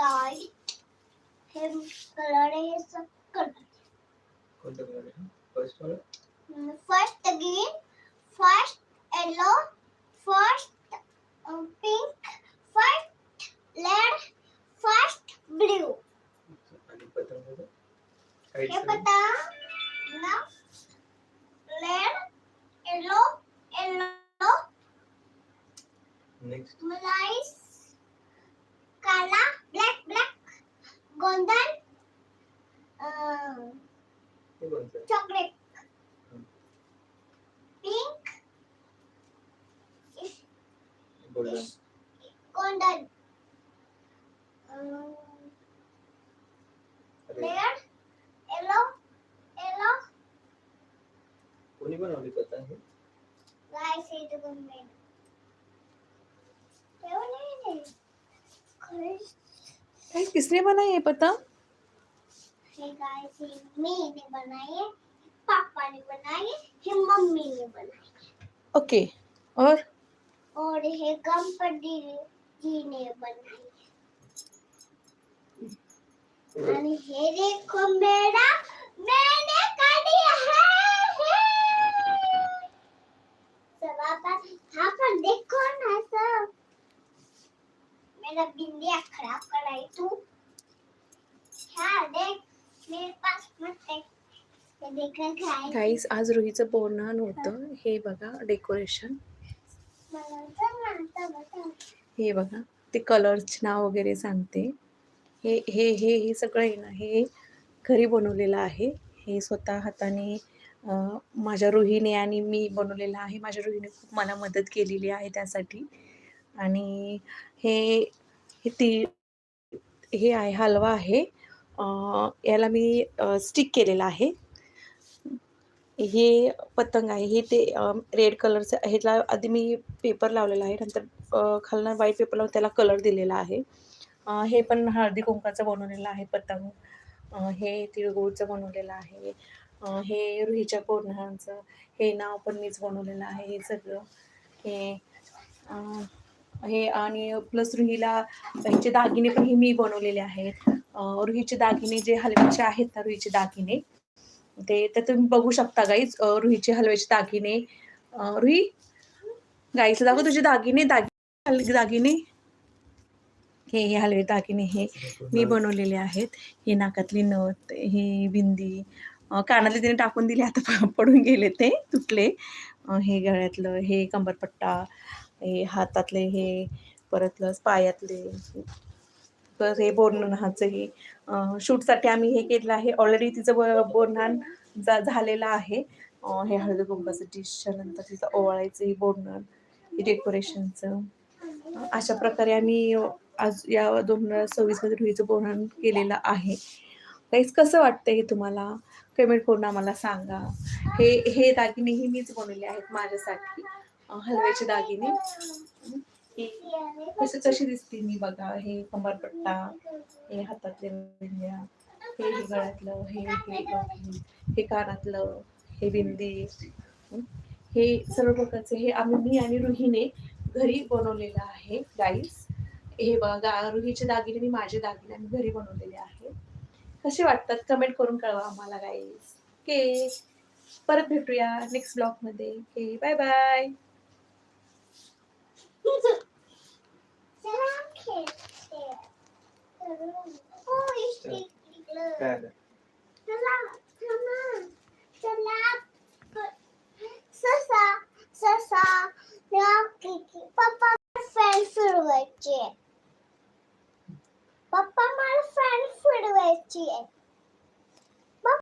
Guide हे colour आहे हे सब कलर कोणता कलर आहे? फर्स्ट वाला? First green first yellow first pink first red first blue आणि पतंग? हे साईड पता ना? रेड येलो येलो नेक्स्ट मलाइस गोल्डन हे कोणतं चॉकलेट पिंक गोल्डन गोल्डन अरे रेड येलो येलो कोणी बनवली पतंग हे गाइस ये भाई किसने बनाई है पता? हे गाइस मैंने बनाई है पापा ने बनाई है ये मम्मी ने बनाई है। ओके और? और ये गणपति जी ने बनाई है। हे देखो मेरा मैंने कर मेरा बिंदिया खराब कराई तू। हाँ देख मेरे पास मत खाए गाईस आज रुहीचं बोलणं होतं हे बघा डेकोरेशन हे बघा ते कलरचे नाव वगैरे सांगते. हे हे हे हे सगळं आहे ना हे घरी बनवलेलं आहे. हे स्वतः हाताने माझ्या रुहीने आणि मी बनवलेलं आहे. माझ्या रुहीने खूप मला मदत केलेली आहे त्यासाठी. आणि हे हे ती हे आहे हलवा आहे. याला मी स्टिक केलेला आहे. हे पतंग आहे. हे ते रेड कलरचं ह्याला आधी मी पेपर लावलेला आहे. नंतर खालनं व्हाईट पेपर लावून त्याला कलर दिलेला आहे. हे पण हळदी कुंकाचं बनवलेलं आहे पतंग. हे तिळगुळचं बनवलेलं आहे. हे रुहीच्या बोरणाचं हे नाव पण मीच बनवलेलं आहे हे सगळं. हे हे आणि प्लस रुहीला ह्याचे दागिने पण हे मी बनवलेले आहेत. रुहीचे दागिने जे हलव्याचे आहेत ना रुहीचे दागिने ते तर तुम्ही बघू शकता गाईज रुहीचे हलव्याचे दागिने. रुही गाईचं दाखव तुझे दागिने दागिने दागिने. हे हे हलवे दागिने हे मी बनवलेले आहेत. हे नाकातली नथ हे बिंदी कानातले तिने टाकून दिले आता पडून गेले ते तुटले. हे गळ्यातलं हे कंबरपट्टा हे हातातले हे परतलं पायातले तर हे बोरनहाचं हे शूटसाठी आम्ही हे केलेलं आहे. ऑलरेडी तिचं ब जा झालेलं आहे. हे हळदी कुंभाचं डिशच्या नंतर तिचं ओवाळायचं हे बोरणान हे डेकोरेशनचं अशा प्रकारे आम्ही आज या दोन हजार सव्वीसमध्ये रुईचं बोरणान केलेलं आहे. काहीच कसं वाटतं हे तुम्हाला? कमेंट करून आम्हाला सांगा. हे हे दागिनेही मीच बनवले आहेत माझ्यासाठी. हलव्याचे दागिने. तसेच कशी दिसते मी बघा. हे कंबरपट्टा हे हातातले बिंद्या हे गळ्यातलं हे हे कानातलं हे बिंदी हे? सर्व प्रकारचे हे आम्ही मी आणि रुहीने घरी बनवलेलं आहे गाईस हे बघा रुहीचे दागिने मी माझे दागिने आम्ही घरी बनवलेले आहे कसे वाटतात? कमेंट करून कळवा आम्हाला गाईस के परत भेटूया नेक्स्ट ब्लॉगमध्ये okay bye bye Selam kesti. O isteklikler. Evet. Selam, tamam. Selam. Sasa, sasa. Selam kesti. Papa friend food veggie. Papa my friend food veggie.